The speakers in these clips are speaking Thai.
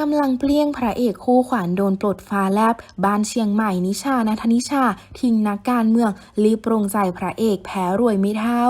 กำลังเปลี่ยงพระเอกคู่ขวัญโดนปลดฟ้าแลบบ้านเชียงใหม่นิชานัทนิชา ทิ้งนักการเมืองรีบปรงใจพระเอกแพ้รวยไม่เท่า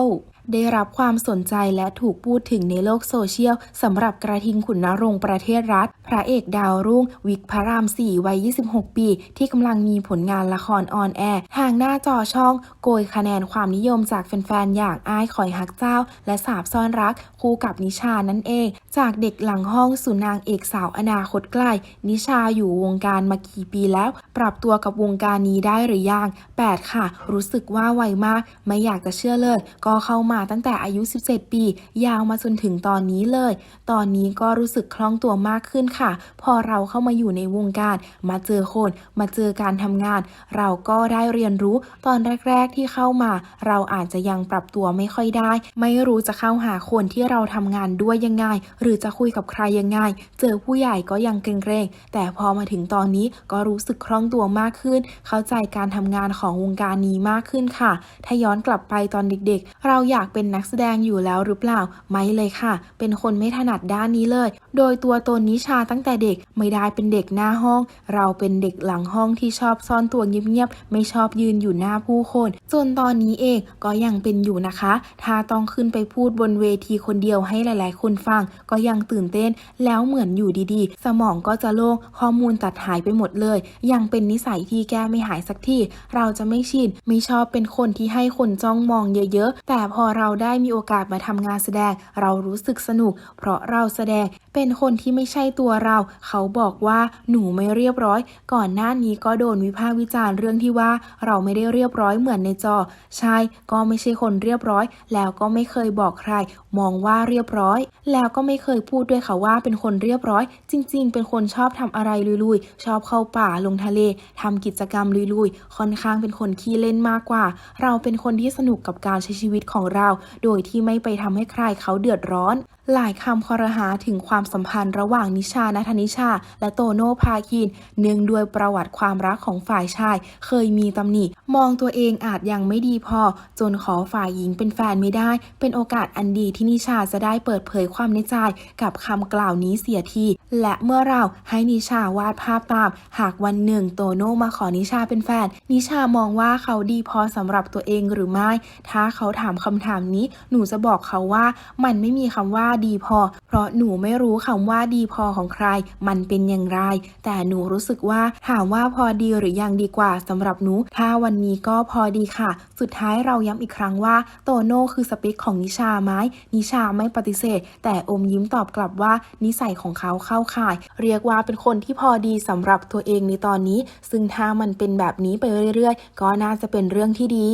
ได้รับความสนใจและถูกพูดถึงในโลกโซเชียลสำหรับกระทิงขุนนรงค์ประเทศรัฐ พระเอกดาวรุ่ง วิกพระรามสี่วัย 26 ปี ที่กำลังมีผลงานละครออนแอร์ทางหน้าจอช่อง โกยคะแนนความนิยมจากแฟนๆ อย่างอ้ายขอยฮักเจ้า และสาบซ่อนรัก คู่กับนิชานั่นเอง จากเด็กหลังห้องสู่นางเอกสาวอนาคตไกลนิชาอยู่วงการมากี่ปีแล้ว ปรับตัวกับวงการนี้ได้หรือยัง 8 ค่ะ รู้สึกว่าไวมาก ไม่อยากจะเชื่อเลย ก็เข้ามาตั้งแต่อายุ 17 ปี ยาวมาจนถึงตอนนี้เลย ตอนนี้ก็รู้สึกคล่องตัวมากขึ้นค่ะ พอเราเข้ามาอยู่ในวงการ มาเจอคน มาเจอการทำงาน เราก็ได้เรียนรู้ตอนแรก ๆที่เข้ามา เราอาจจะยังปรับตัวไม่ค่อยได้ ไม่รู้จะเข้าหาคนที่เราทำงานด้วยยังไง หรือจะคุยกับใครยังไง เจอผู้ใหญ่ก็ยังเกรงๆ แต่พอมาถึงตอนนี้ก็รู้สึกคล่องตัวมากขึ้น เข้าใจการทำงานของวงการนี้มากขึ้นค่ะ ถ้าย้อนกลับไปตอนเด็กๆ เราอยากเป็นนักแสดงอยู่แล้วหรือเปล่า ไม่เลยค่ะ เป็นคนไม่ถนัดด้านนี้เลย โดยตัวตนนิชาตั้งแต่เด็กไม่ได้เป็นเด็กหน้าห้อง เราเป็นเด็กหลังห้องที่ชอบซ่อนตัวเงียบๆไม่ชอบยืนอยู่หน้าผู้คนจนตอนนี้เองก็ยังเป็นอยู่นะคะ ถ้าต้องขึ้นไปพูดบนเวทีคนเดียวให้หลาย ๆ คนฟัง ก็ยังตื่นเต้น แล้วเหมือนอยู่ดีๆ สมองก็จะโล่งข้อมูลตัดหายไปหมดเลย ยังเป็นนิสัยที่แก้ไม่หายสักทีเราจะไม่ชินไม่ชอบเป็นคนที่ให้คนจ้องมองเยอะ ๆ แต่พอเราได้มีโอกาสมาทำงานแสดง เรารู้สึกสนุก เพราะเราแสดงเป็นคนที่ไม่ใช่ตัวเรา เขาบอกว่าหนูไม่เรียบร้อย ก่อนหน้านี้ก็โดนวิพากษ์วิจารณ์เรื่องที่ว่าเราไม่ได้เรียบร้อยเหมือนในจอ ใช่ ก็ไม่ใช่คนเรียบร้อย แล้วก็ไม่เคยบอกใคร มองว่าเรียบร้อย แล้วก็ไม่เคยพูดด้วยค่ะว่าเป็นคนเรียบร้อย จริง ๆ เป็นคนชอบทำอะไรลุยๆ ชอบเข้าป่าลงทะเลทำกิจกรรมลุยๆ ค่อนข้างเป็นคนขี้เล่นมากกว่า เราเป็นคนที่สนุกกับการใช้ชีวิตของเราโดยที่ไม่ไปทำให้ใครเขาเดือดร้อน หลายคำคอรหาถึงความสัมพันธ์ระหว่างนิชานัทนิชา และโตโน่พาคิน เนื่องด้วยประวัติความรักของฝ่ายชาย เคยมีตำหนิ มองตัวเองอาจยังไม่ดีพอ จนขอฝ่ายหญิงเป็นแฟนไม่ได้ เป็นโอกาสอันดีที่นิชาจะได้เปิดเผยความในใจ กับคำกล่าวนี้เสียที และเมื่อเราให้นิชาวาดภาพตาม หากวันหนึ่งโตโน่มาขอนิชาเป็นแฟน นิชามองว่าเขาดีพอสำหรับตัวเองหรือไม่ ถ้าเขาถามคำถามามนี้ หนูจะบอกเขาว่า มันไม่มีคำว่าดีพอ เพราะหนูไม่รู้คำว่าดีพอของใคร มันเป็นอย่างไร แต่หนูรู้สึกว่าถามว่าพอดีหรือยังดีกว่าสำหรับหนู ถ้าวันนี้ก็พอดีค่ะ สุดท้ายเราย้ำอีกครั้งว่า โตโน่คือสเปคของนิชาไหมนิชาไม่ปฏิเสธ แต่อมยิ้มตอบกลับว่า นิสัยของเขาเข้าข่าย เรียกว่าเป็นคนที่พอดีสำหรับตัวเองในตอนนี้ ซึ่งถ้ามันเป็นแบบนี้ไปเรื่อยๆ ก็น่าจะเป็นเรื่องที่ดี